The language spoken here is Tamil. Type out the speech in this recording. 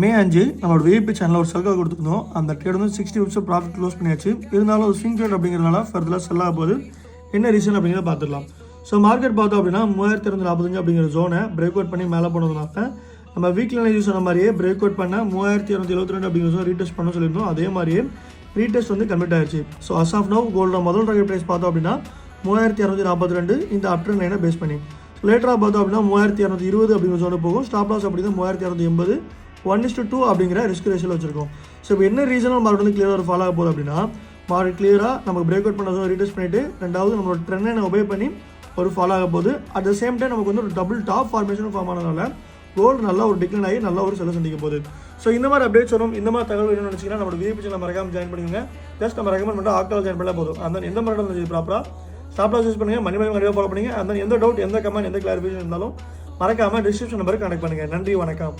மே அஞ்சு நம்மளோட விஐபி சேனலில் ஒரு சர்க்கா கொடுத்துருந்தோம். அந்த ட்ரேட் வந்து சிக்ஸ்டி ருப்ஸ் ப்ராஃபிட் க்ளோஸ் பண்ணியாச்சு. இருந்தாலும் ஒரு ஸ்விங் ட்ரேட் அப்படிங்கிறதுனால ஃபர்தராக செல் போகுது. என்ன ரீசன் அப்படிங்கிறத பார்த்துடலாம். ஸோ மார்க்கெட் பார்த்தோம் அப்படின்னா மூவாயிரத்தி இரநூத்தி நாற்பத்தஞ்சு அப்படிங்கிற ஜோனை பிரேக் அவுட் பண்ணி மேலே போனதுனால நம்ம வீக்லி யூஸ் சொன்ன மாதிரியே பிரேக் அவுட் பண்ண மூவாயிரத்தி இரநூத்தி எழுபத்தி ரெண்டு அப்படிங்கிற ஜோன் ரீடெஸ்ட் பண்ண சொல்லியிருந்தோம். அதே மாதிரியே ரீடெஸ்ட் வந்து கம்ப்ளீட் ஆயிடுச்சு ஸோ அஸ் ஆஃப் நவ் கோல்டோட முதல் டார்கெட் ப்ரைஸ் பார்த்தோம் அப்படின்னா மூவாயிரத்தி இரநூத்தி நாற்பத்தி ரெண்டு இந்த அப்டர் லைனை பேஸ் பண்ணி. லேட்டராக பார்த்தோம் அப்படின்னா மூவாயிரத்தி இரநூத்தி இருபது அப்படிங்கிற ஜோனு போகும். ஸ்டாப் லாஸ் அப்படின்னா மூவாயிரத்தி இரநூத்தி எண்பது. ஒன் இஸ்டு டூ அப்படிங்கிற ரிஸ்க் ரேஷியோவில் வச்சிருக்கோம். ஸோ இப்போ என்ன ரீசனாக மார்க்கெட் வந்து கிளியராக ஃபாலோ ஆக போகுது அப்படின்னா மார்க்கெட் கிளியராக நமக்கு பிரேக் அவுட் பண்ண ரீடெஸ்ட் பண்ணிட்டு ரெண்டாவது நம்மளோட ட்ரெண்டை ஒபே பண்ணி ஒரு ஃபாலோ ஆக போகுது. அட் த சேம் டைம் நமக்கு வந்து ஒரு டபுள் டாப் ஃபார்மேஷன் ஃபார்ம் ஆனதுனால கோல்டு நல்லா ஒரு டிக்ளைன் ஆகி நல்லா ஒரு செலவு சந்திக்க போகுது. ஸோ இந்த மாதிரி அப்டேட்ஸ் வரும். இந்த மாதிரி தகவல் வேணும்னு நினச்சிங்கன்னா நம்மளோட விஐபி சேனல் மறக்காம ஜாயின் பண்ணுங்க ஜஸ்ட் நம்ம ரெக்கமெண்ட் பண்ணுற ஆக்கள் ஜாயின் பண்ணால் போதும். அந்த எந்த மாதிரி இருந்தது ப்ராப்பராக ஸ்டாப் லாஸ் யூஸ் பண்ணுங்க. மணி மணி கண்டிப்பாக ஃபாலோ பண்ணுங்க. அந்த எந்த டவுட் எந்த கமெண்ட் எந்த கிளாரிஃபிகேஷன் இருந்தாலும் மறக்காமல் டிஸ்கிரிப்ஷன் நம்பருக்கு கனெக்ட் பண்ணுங்கள் நன்றி வணக்கம்.